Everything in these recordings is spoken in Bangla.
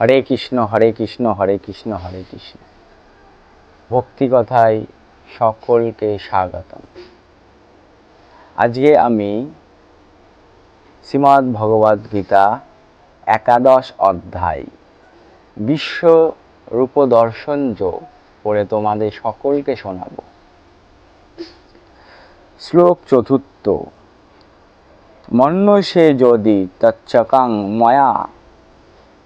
হরে কৃষ্ণ হরে কৃষ্ণ হরে কৃষ্ণ হরে কৃষ্ণ। ভক্তি কথায় সকলকে স্বাগতম। আজকে আমি শ্রীমদ্ ভগবদ গীতা একাদশ অধ্যায়, বিশ্ব রূপদর্শন যোগ পড়ে তোমাদের সকলকে শোনাব। শ্লোক চতুর্থ মন্যসে যদি তচ্চকাং ময়া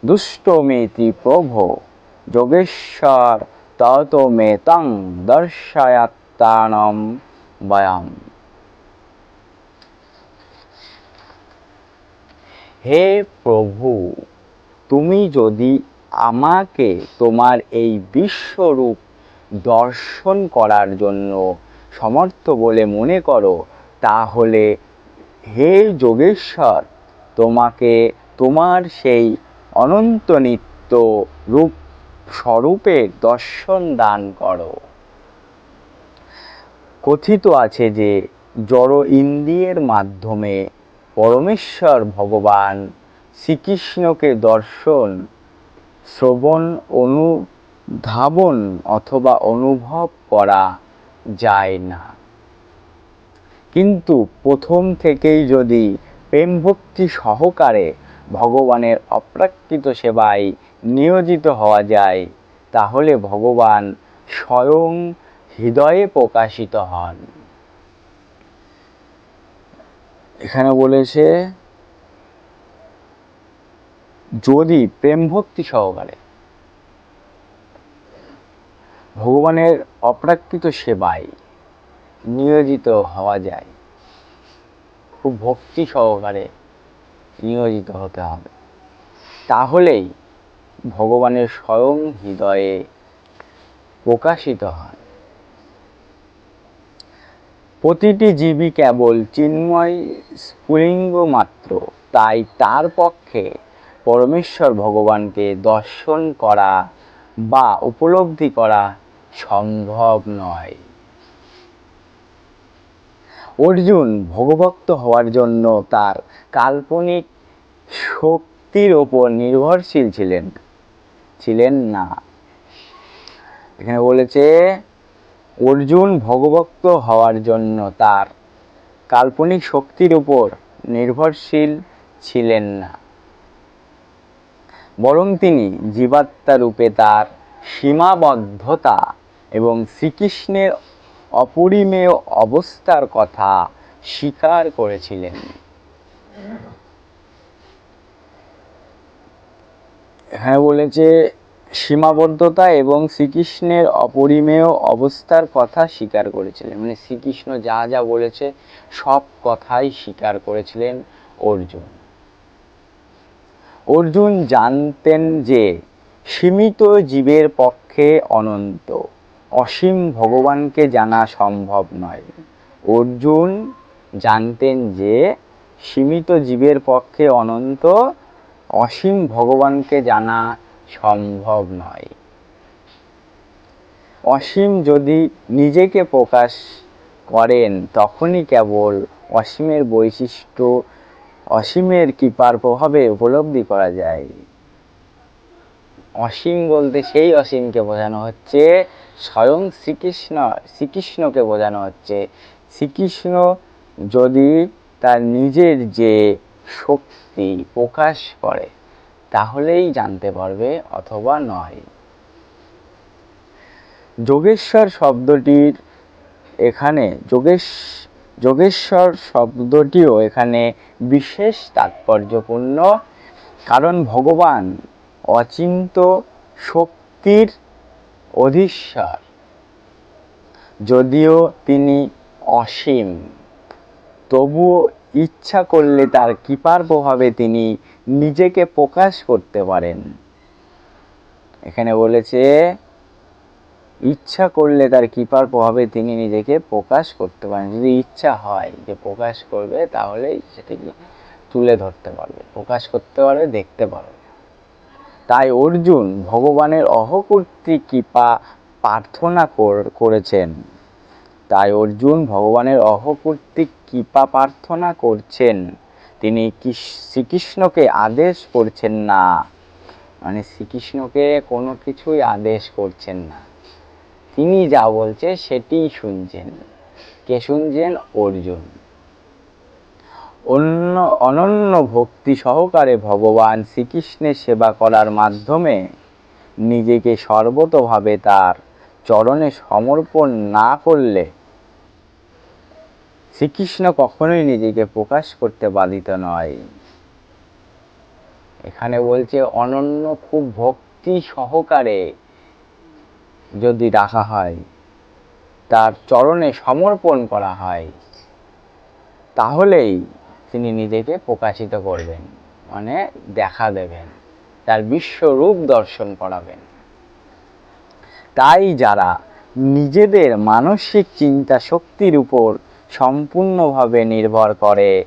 দুষ্টমেতি প্রভ, যোগেশ্বর তত মে তং বয়াম। হে প্রভু, তুমি যদি আমাকে তোমার এই বিশ্বরূপ দর্শন করার জন্য সমর্থ বলে মনে করো, তাহলে হে যোগেশ্বর, তোমাকে তোমার সেই অনন্ত নিত্য রূপ স্বরূপের দর্শন দান করো। কথিত আছে যে জড় ইন্দ্রিয়ের মাধ্যমে পরমেশ্বর ভগবান শ্রীকৃষ্ণকে দর্শন, শ্রবণ, অনুধাবন অথবা অনুভব করা যায় না। কিন্তু প্রথম থেকেই যদি প্রেম ভক্তি সহকারে ভগবানের অপ্রাকৃত সেবায় নিয়োজিত হওয়া যায়, তাহলে ভগবান স্বয়ং হৃদয়ে প্রকাশিত হন। এখানে বলেছে, যদি প্রেম ভক্তি সহকারে ভগবানের অপ্রাকৃত সেবায় নিয়োজিত হওয়া যায়, খুব ভক্তি সহকারে নিয়োজিত হতে হবে। তাহলেই ভগবানের স্বয়ং হৃদয়ে প্রকাশিত হয়। প্রতিটি জীবই কেবল চিন্ময় স্ফুলিঙ্গ মাত্র তাই তার পক্ষে পরমেশ্বর ভগবানকে দর্শন করা বা উপলব্ধি করা সম্ভব নয়। অর্জুন ভগভক্ত হওয়ার জন্য তার কাল্পনিক শক্তির ওপর নির্ভরশীল ছিলেন। ছিলেন না। এখানে বলেছে, অর্জুন ভগভক্ত হওয়ার জন্য তার কাল্পনিক শক্তির উপর নির্ভরশীল ছিলেন না। বরং তিনি জীবাত্মা রূপে তার সীমাবদ্ধতা এবং শ্রীকৃষ্ণের অপরিমেয় অবস্থার কথা স্বীকার করেছিলেন। হ্যাঁ বলেছে, সীমাবদ্ধতা এবং শ্রীকৃষ্ণের অপরিমেয় অবস্থার কথা স্বীকার করেছিলেন। মানে শ্রীকৃষ্ণ যা যা বলেছে, সব কথাই স্বীকার করেছিলেন অর্জুন। অর্জুন জানতেন যে, সীমিত জীবের পক্ষে অনন্ত। অসীম ভগবানকে জানা সম্ভব নয়। অর্জুন জানতেন যে সীমিত জীবের পক্ষে অনন্ত অসীম ভগবানকে জানা সম্ভব নয়। অসীম যদি নিজেকে প্রকাশ করেন, তখনই কেবল অসীমের বৈশিষ্ট্য, অসীমের কৃপার প্রভাবে উপলব্ধি করা যায়। অসীম বলতে সেই অসীমকে বোঝানো হচ্ছে, স্বয়ং শ্রীকৃষ্ণ, শ্রীকৃষ্ণকে বোঝানো হচ্ছে। শ্রীকৃষ্ণ যদি তার নিজের যে শক্তি প্রকাশ করে, তাহলেই জানতে পারবে অথবা নয়। যোগেশ্বর শব্দটির এখানে, যোগেশ, যোগেশ্বর শব্দটিও এখানে বিশেষ তাৎপর্যপূর্ণ, কারণ ভগবান অচিন্ত শক্তির অধীশ্বর যদিও তিনি অসীম, তবুও ইচ্ছা করলে তার কৃপার প্রভাবে তিনি নিজেকে প্রকাশ করতে পারেন। এখানে বলেছে, ইচ্ছা করলে তার কৃপার প্রভাবে তিনি নিজেকে প্রকাশ করতে পারেন। যদি ইচ্ছা হয় যে প্রকাশ করবে, তাহলেই সেটাকে তুলে ধরতে পারবে, প্রকাশ করতে পারবে, দেখতে পারবে। তাই অর্জুন ভগবানের অহকূর্তি কৃপা প্রার্থনা করেছেন। তাই অর্জুন ভগবানের অহকূর্তিক কৃপা প্রার্থনা করছেন। তিনি শ্রীকৃষ্ণকে আদেশ করছেন না? মানে শ্রীকৃষ্ণকে কোনো কিছুই আদেশ করছেন না। তিনি যা বলছে সেটিই শুনছেন। কে শুনছেন? অর্জুন। অন্য, অনন্য ভক্তি সহকারে ভগবান শ্রীকৃষ্ণের সেবা করার মাধ্যমে নিজেকে সর্বতভাবে তার চরণে সমর্পণ না করলে শ্রীকৃষ্ণ কখনোই নিজেকে প্রকাশ করতে বাধিত নয়। এখানে বলছে অনন্য খুব ভক্তি সহকারে যদি রাখা হয়, তার চরণে সমর্পণ করা হয়, তাহলেই তিনি নিজেকে প্রকাশিত করবেন মানে দেখা দেবেন, তার বিশ্বরূপ দর্শন করাবেন। তাই যারা নিজেদের মানসিক চিন্তা শক্তির উপর সম্পূর্ণভাবে নির্ভর করে,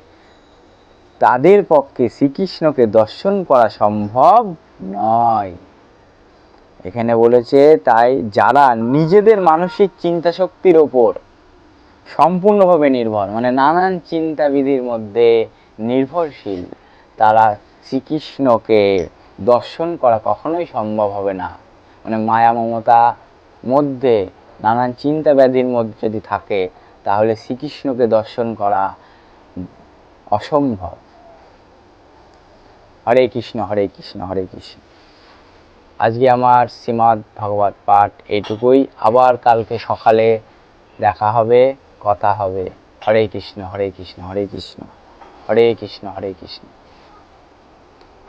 তাদের পক্ষে শ্রীকৃষ্ণকে দর্শন করা সম্ভব নয়। এখানে বলেছে, তাই যারা নিজেদের মানসিক চিন্তা শক্তির ওপর সম্পূর্ণভাবে নির্ভর। মানে নানান চিন্তাবিধির মধ্যে নির্ভরশীল। তারা শ্রীকৃষ্ণকে দর্শন করা কখনোই সম্ভব হবে না। মানে মায়া মমতা মধ্যে নানান চিন্তা ব্যাধির মধ্যে যদি থাকে, তাহলে শ্রীকৃষ্ণকে দর্শন করা অসম্ভব। হরে কৃষ্ণ হরে কৃষ্ণ হরে কৃষ্ণ। আজকে আমার শ্রীমদ্ ভগবত পাঠ এইটুকুই। আবার কালকে সকালে দেখা হবে। কথা হবে হরে কৃষ্ণ হরে কৃষ্ণ হরে কৃষ্ণ হরে কৃষ্ণ হরে কৃষ্ণ